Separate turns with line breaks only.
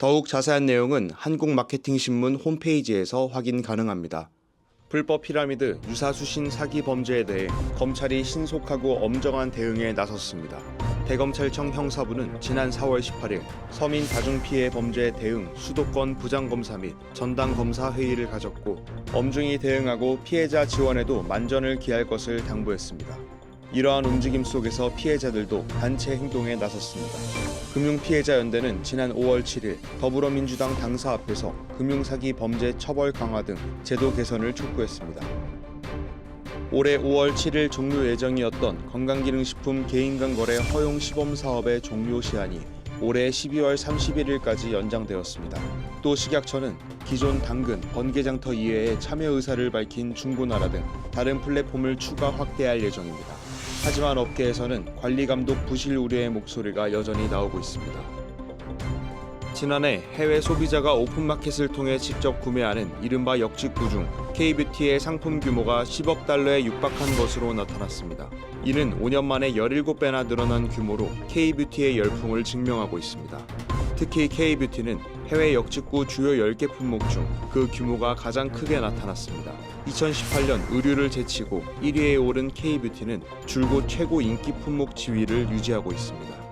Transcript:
더욱 자세한 내용은 한국마케팅신문 홈페이지에서 확인 가능합니다. 불법 피라미드 유사 수신 사기 범죄에 대해 검찰이 신속하고 엄정한 대응에 나섰습니다. 대검찰청 형사부는 지난 4월 18일 서민 다중 피해 범죄 대응 수도권 부장검사 및 전담 검사 회의를 가졌고 엄중히 대응하고 피해자 지원에도 만전을 기할 것을 당부했습니다. 이러한 움직임 속에서 피해자들도 단체 행동에 나섰습니다. 금융피해자연대는 지난 5월 7일 더불어민주당 당사 앞에서 금융사기 범죄 처벌 강화 등 제도 개선을 촉구했습니다. 올해 5월 7일 종료 예정이었던 건강기능식품 개인간 거래 허용 시범 사업의 종료 시한이 올해 12월 31일까지 연장되었습니다. 또 식약처는 기존 당근, 번개장터 이외에 참여 의사를 밝힌 중고나라 등 다른 플랫폼을 추가 확대할 예정입니다. 하지만 업계에서는 관리 감독 부실 우려의 목소리가 여전히 나오고 있습니다. 지난해 해외 소비자가 오픈마켓을 통해 직접 구매하는 이른바 역직구 중 K뷰티의 상품 규모가 10억 달러에 육박한 것으로 나타났습니다. 이는 5년 만에 17배나 늘어난 규모로 K뷰티의 열풍을 증명하고 있습니다. 특히 K뷰티는 해외 역직구 주요 10개 품목 중 그 규모가 가장 크게 나타났습니다. 2018년 의류를 제치고 1위에 오른 K뷰티는 줄곧 최고 인기 품목 지위를 유지하고 있습니다.